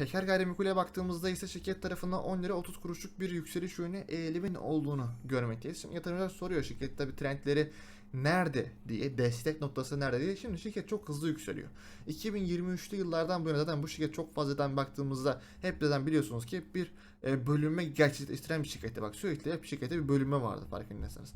Peker Gayrimenkul'e baktığımızda ise şirket tarafından 10 lira 30 kuruşluk bir yükseliş yönü eğilimin olduğunu görmekteyiz. Şimdi yatırımcılar soruyor şirket tabi trendleri nerede diye, destek noktası nerede diye. Şimdi şirket çok hızlı yükseliyor. 2023'lü yıllardan bu yana zaten bu şirket çok fazladan baktığımızda hep zaten biliyorsunuz ki bir e, bölünme gerçekleştiren bir şirkette bak sürekli hep şirkette bir bölünme vardı farkındaysanız.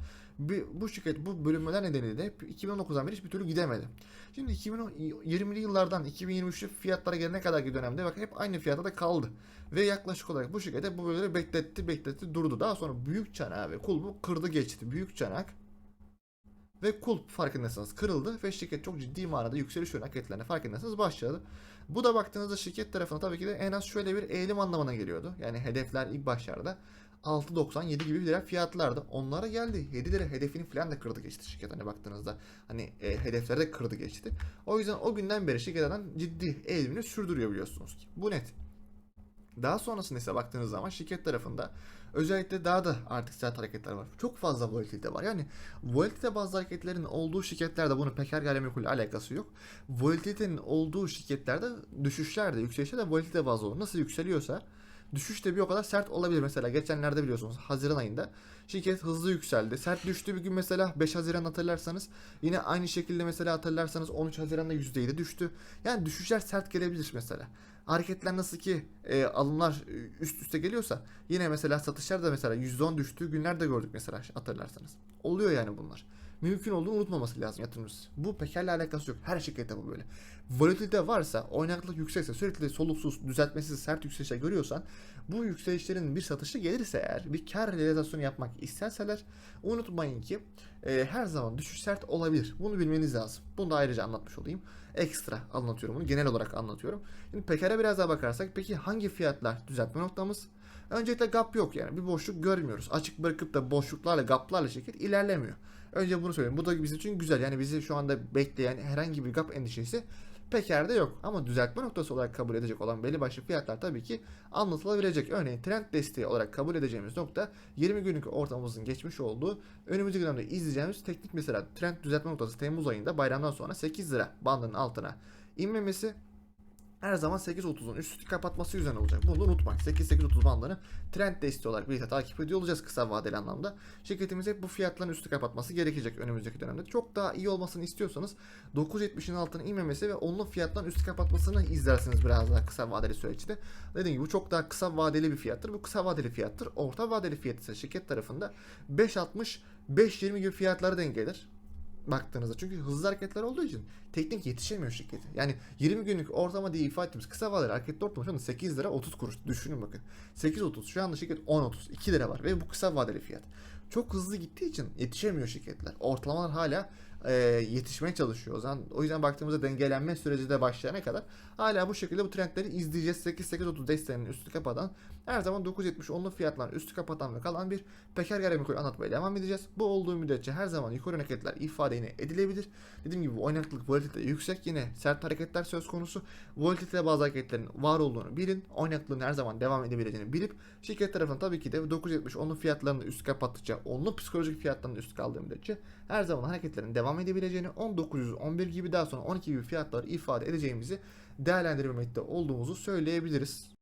Bu şirket bu bölünmeler nedeniyle de hep 2019'dan beri hiçbir türlü gidemedi. Şimdi 2020'li yıllardan 2023'lü fiyatlara gelene kadarki dönemde bak hep aynı fiyatta da kaldı. Ve yaklaşık olarak bu şirkete bu bölümleri bekletti bekletti durdu. Daha sonra büyük çanağı ve kulbu kırdı geçti. Büyük çanak ve kulp farkındaysanız kırıldı ve şirket çok ciddi manada yükseliş yönü hareketlerine farkındaysanız başladı. Bu da baktığınızda şirket tarafına tabii ki de en az şöyle bir eğilim anlamına geliyordu. Yani hedefler ilk başlarda 6.97 gibi lira fiyatlardı. Onlara geldi. 7 lira hedefini falan da kırdı geçti şirket hani baktığınızda. Hani e, hedefleri de kırdı geçti. O yüzden o günden beri şirketten ciddi eğilimini sürdürüyor biliyorsunuz ki. Bu net. Daha sonrasında ise baktığınız zaman şirket tarafında özellikle daha da artık sert hareketler var. Çok fazla volatilite var. Yani volatilite bazı hareketlerin olduğu şirketlerde bunun peker gayrimenkul alakası yok. Volatilitenin olduğu şirketlerde düşüşler de yükselişler de volatilite bazlı olur. Nasıl yükseliyorsa düşüş de bir o kadar sert olabilir. Mesela geçenlerde biliyorsunuz Haziran ayında şirket hızlı yükseldi. Sert düştüğü bir gün mesela 5 Haziran hatırlarsanız yine aynı şekilde mesela hatırlarsanız 13 Haziran'da %7 düştü. Yani düşüşler sert gelebilir mesela. Hareketler nasıl ki e, alımlar üst üste geliyorsa yine mesela satışlar da mesela %10 düştüğü günler de gördük mesela hatırlarsanız. Oluyor yani bunlar. Mümkün olduğunu unutmaması lazım yatırımcısı. Bu pekerle alakası yok. Her şirkette bu böyle. Volatilite varsa, oynaklık yüksekse, sürekli soluksuz, düzeltmesiz, sert yükselişler görüyorsan bu yükselişlerin bir satışı gelirse eğer bir kar realizasyonu yapmak isterseler unutmayın ki e, her zaman düşüş sert olabilir. Bunu bilmeniz lazım. Bunu da ayrıca anlatmış olayım. Ekstra anlatıyorum bunu. Genel olarak anlatıyorum. Şimdi Peker'e biraz daha bakarsak peki hangi fiyatlar düzeltme noktamız? Öncelikle gap yok yani. Bir boşluk görmüyoruz. Açık bırakıp da boşluklarla gaplarla şirket ilerlemiyor. Önce bunu söyleyeyim. Bu da bizim için güzel. Yani bizi şu anda bekleyen herhangi bir gap endişesi Peker'de yok. Ama düzeltme noktası olarak kabul edecek olan belli başlı fiyatlar tabii ki anlatılabilecek. Örneğin trend desteği olarak kabul edeceğimiz nokta 20 günlük ortamımızın geçmiş olduğu önümüzdeki dönemde izleyeceğimiz teknik mesela trend düzeltme noktası Temmuz ayında bayramdan sonra 8 lira bandının altına inmemesi her zaman 8.30'un üstü kapatması üzerine olacak. Bunu unutmayın. 8-8.30 bandını trend desteği olarak birlikte takip ediyor olacağız kısa vadeli anlamda. Şirketimiz hep bu fiyatların üstü kapatması gerekecek önümüzdeki dönemde. Çok daha iyi olmasını istiyorsanız 9.70'in altına inmemesi ve onun fiyatların üstü kapatmasını izlersiniz biraz daha kısa vadeli süreçte. Dediğim gibi bu çok daha kısa vadeli bir fiyattır. Bu kısa vadeli fiyattır. Orta vadeli fiyat ise şirket tarafında 5.60 5.20 gibi fiyatlara denk gelir baktığınızda. Çünkü hızlı hareketler olduğu için teknik yetişemiyor şirketi. Yani 20 günlük ortalama diye ifade ettiğimiz kısa vadeli hareketli ortalama şu anda 8 lira 30 kuruş. Düşünün bakın. 8.30 şu anda şirket 10.30 2 lira var ve bu kısa vadeli fiyat. Çok hızlı gittiği için yetişemiyor şirketler. Ortalamalar hala e, yetişmeye çalışıyor. O zaman o yüzden baktığımızda dengelenme süreci de başlayana kadar hala bu şekilde bu trendleri izleyeceğiz. 8-8-30 desteğinin üstü kapatan her zaman 9.70 onlu fiyatların üstü kapatan ve kalan bir peker gayrimenkul anlatmaya devam edeceğiz. Bu olduğu müddetçe her zaman yukarı hareketler ifade yine edilebilir. Dediğim gibi oynaklık volatilite yüksek yine sert hareketler söz konusu. Volatilite bazı hareketlerin var olduğunu bilin. Oynaklığın her zaman devam edebileceğini bilip şirket tarafından tabii ki de 9.70 onlu fiyatlarını üst kapattıkça onlu psikolojik fiyatlarının üst kaldığı müddetçe her zaman hareketlerin devam edebileceğini 1911 gibi daha sonra 12 gibi fiyatları ifade edeceğimizi değerlendirmekte olduğumuzu söyleyebiliriz.